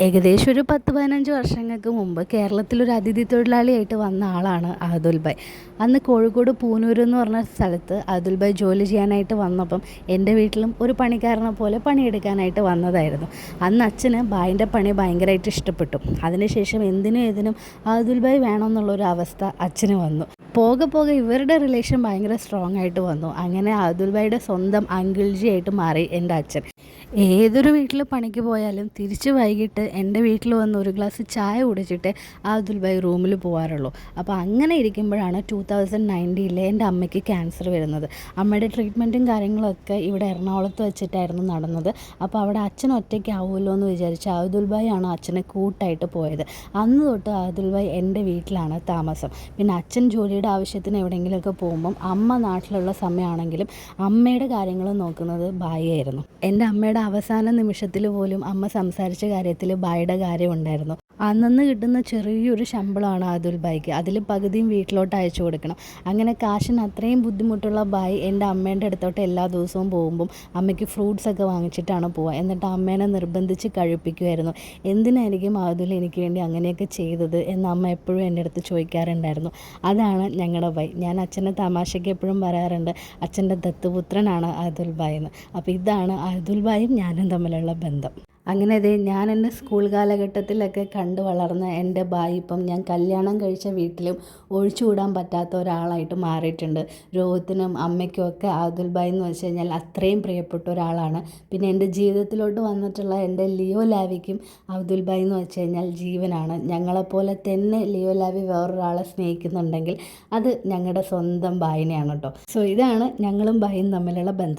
ഏകദേശം ഒരു പത്ത് പതിനഞ്ച് വർഷങ്ങൾക്ക് മുമ്പ് കേരളത്തിലൊരു അതിഥി തൊഴിലാളിയായിട്ട് വന്ന ആളാണ് ആദുൽ അന്ന് കോഴിക്കോട് പൂനൂർ എന്ന് പറഞ്ഞ സ്ഥലത്ത് ആദുൽ ജോലി ചെയ്യാനായിട്ട് വന്നപ്പം എന്റെ വീട്ടിലും ഒരു പണിക്കാരനെ പോലെ പണിയെടുക്കാനായിട്ട് വന്നതായിരുന്നു. അന്ന് അച്ഛന് ബായിന്റെ പണി ഭയങ്കരമായിട്ട് ഇഷ്ടപ്പെട്ടു. അതിനുശേഷം എന്തിനും ഏതിനും ഭായ് വേണമെന്നുള്ളൊരു അവസ്ഥ അച്ഛന് വന്നു. പോകെ പോകെ ഇവരുടെ റിലേഷൻ ഭയങ്കര സ്ട്രോങ് ആയിട്ട് വന്നു. അങ്ങനെ ആദുൽ സ്വന്തം അങ്കിൾജി ആയിട്ട് മാറി എന്റെ അച്ഛൻ. ഏതൊരു വീട്ടിൽ പണിക്ക് പോയാലും തിരിച്ച് വൈകിട്ട് എന്റെ വീട്ടിൽ വന്ന് ഒരു ഗ്ലാസ് ചായ കുടിച്ചിട്ട് അതുൽ ഭായ് റൂമിൽ പോകാറുള്ളൂ അപ്പോൾ അങ്ങനെ ഇരിക്കുമ്പോഴാണ് ടൂ തൗസൻഡ് നയന്റീനിലെ എന്റെ അമ്മയ്ക്ക് ക്യാൻസർ വരുന്നത്. അമ്മയുടെ ട്രീറ്റ്മെന്റും കാര്യങ്ങളൊക്കെ ഇവിടെ എറണാകുളത്ത് വെച്ചിട്ടായിരുന്നു നടന്നത്. അപ്പോൾ അവിടെ അച്ഛൻ ഒറ്റയ്ക്കാവുമല്ലോ എന്ന് വിചാരിച്ച് അതുൽ ഭായ് ആണ് അച്ഛനെ കൂട്ടായിട്ട് പോയത്. അന്ന് തൊട്ട് അതുൽ ഭായ് എന്റെ വീട്ടിലാണ് താമസം. പിന്നെ അച്ഛൻ ജോലിയുടെ ആവശ്യത്തിന് എവിടെയെങ്കിലുമൊക്കെ പോകുമ്പം അമ്മ നാട്ടിലുള്ള സമയമാണെങ്കിലും അമ്മയുടെ കാര്യങ്ങൾ നോക്കുന്നത് ബായി ആയിരുന്നു എന്റെ അമ്മയുടെ അവസാന നിമിഷത്തിൽ പോലും അമ്മ സംസാരിച്ച കാര്യത്തിൽ ബായുടെ കാര്യം ഉണ്ടായിരുന്നു. അന്നന്ന് കിട്ടുന്ന ചെറിയൊരു ശമ്പളമാണ് അതുൽ ബായിക്ക് അതിൽ പകുതിയും വീട്ടിലോട്ട് അയച്ചു കൊടുക്കണം. അങ്ങനെ കാശിന് അത്രയും ബുദ്ധിമുട്ടുള്ള ബായി എന്റെ അമ്മേന്റെ അടുത്തോട്ട് എല്ലാ ദിവസവും പോകുമ്പം അമ്മയ്ക്ക് ഫ്രൂട്ട്സൊക്കെ വാങ്ങിച്ചിട്ടാണ് പോവുക. എന്നിട്ട് അമ്മേനെ നിർബന്ധിച്ച് കഴിപ്പിക്കുമായിരുന്നു എന്തിനായിരിക്കും അതുൽ എനിക്ക് വേണ്ടി അങ്ങനെയൊക്കെ ചെയ്തത് എന്ന് അമ്മ എപ്പോഴും എന്റെ അടുത്ത് ചോദിക്കാറുണ്ടായിരുന്നു. അതാണ് ഞങ്ങളുടെ ബൈ ഞാൻ അച്ഛന്റെ തമാശയ്ക്ക് എപ്പോഴും പറയാറുണ്ട് അച്ഛന്റെ ദത്തുപുത്രനാണ് അതുൽ ബായി എന്ന് അപ്പോൾ ഇതാണ് അതുൽ ബായും ഞാനും തമ്മിലുള്ള ബന്ധം. അങ്ങനെ അതെ ഞാൻ എന്റെ സ്കൂൾ കാലഘട്ടത്തിലൊക്കെ കണ്ടു വളർന്ന എന്റെ ഭായി ഇപ്പം ഞാൻ കല്യാണം കഴിച്ച വീട്ടിലും ഒഴിച്ചുകൂടാൻ പറ്റാത്ത ഒരാളായിട്ട് മാറിയിട്ടുണ്ട്. രോഹത്തിനും അമ്മയ്ക്കും ഒക്കെ അതുൽ ഭായി എന്ന് വെച്ച് കഴിഞ്ഞാൽ അത്രയും പ്രിയപ്പെട്ട ഒരാളാണ്. പിന്നെ എന്റെ ജീവിതത്തിലോട്ട് വന്നിട്ടുള്ള എന്റെ ലിയോ ലാവിക്കും അബ്ദുൽ ഭായി എന്ന് വെച്ച് കഴിഞ്ഞാൽ ജീവനാണ്. ഞങ്ങളെപ്പോലെ തന്നെ ലിയോ ലാവി വേറൊരാളെ സ്നേഹിക്കുന്നുണ്ടെങ്കിൽ അത് ഞങ്ങളുടെ സ്വന്തം ഭായിനെയാണ് കേട്ടോ. സോ ഇതാണ് ഞങ്ങളും ഭായിയും തമ്മിലുള്ള ബന്ധം.